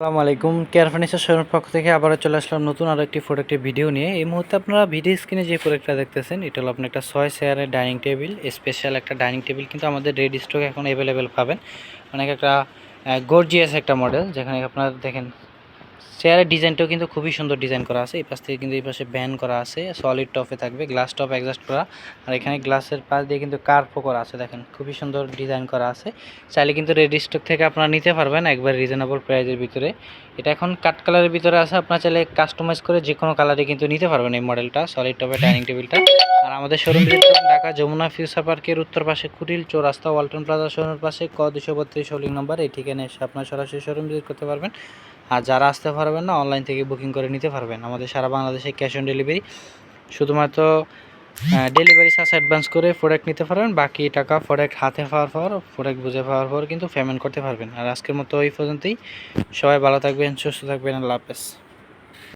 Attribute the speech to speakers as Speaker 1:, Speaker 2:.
Speaker 1: আসসালামু আলাইকুম। Care furniture শোরুমের পক্ষ থেকে আবারও চলে আসলাম নতুন আরও একটি প্রোডাক্টের ভিডিও নিয়ে। এই মুহূর্তে আপনারা ভিডিও স্ক্রিনে যে প্রোডাক্টটা দেখতেছেন, এটা হলো আপনার একটা ছয় চেয়ারের ডাইনিং টেবিল স্পেশাল একটা ডাইনিং টেবিল কিন্তু আমাদের রেড স্টক এখন অ্যাভেলেবেল পাবেন। অনেক একটা গর্জিয়াস একটা মডেল যেখানে আপনারা দেখেন চেয়ারের ডিজাইনটাও কিন্তু খুবই সুন্দর ডিজাইন করা আছে। এই পাশ থেকে কিন্তু এই পাশে ব্যান করা আছে সলিড টপে থাকবে গ্লাস টপ অ্যাডজাস্ট করা। আর এখানে গ্লাসের পাশ দিয়ে কিন্তু কার্ভও করা আছে, দেখেন, খুবই সুন্দর ডিজাইন করা আছে। চাইলে কিন্তু রেডি স্টক থেকে আপনারা নিতে পারবেন একবার রিজনেবল প্রাইজের ভিতরে। এটা এখন কাট কালারের ভিতরে আছে, আপনারা চাইলে কাস্টমাইজ করে যে কোনো কালারে কিন্তু নিতে পারবেন এই মডেলটা সলিড টপের ডাইনিং টেবিলটা আর আমাদের শোরুম ঢাকা যমুনা ফিউচার পার্কের উত্তর পাশে কুটিল চৌরাস্তা, ওয়ালটন প্লাজা শোরুমের পাশে ক দুশো বত্রিশ হোল্ডিং নাম্বার এই ঠিকানায় এসে আপনারা সরাসরি শোরুম ভিজিট করতে পারবেন। আর যারা আসতে পারবেন না অনলাইন থেকে বুকিং করে নিতে পারবেন। আমাদের সারা বাংলাদেশে ক্যাশ অন ডেলিভারি শুধুমাত্র ডেলিভারি চার্জ অ্যাডভান্স করে প্রোডাক্ট নিতে পারবেন, বাকি টাকা প্রোডাক্ট হাতে পাওয়ার পর প্রোডাক্ট বুঝে পাওয়ার পর কিন্তু পেমেন্ট করতে পারবেন। আর আজকের মতো এই পর্যন্তই। সবাই ভালো থাকবেন, সুস্থ থাকবেন, আল্লাহ হাফেজ।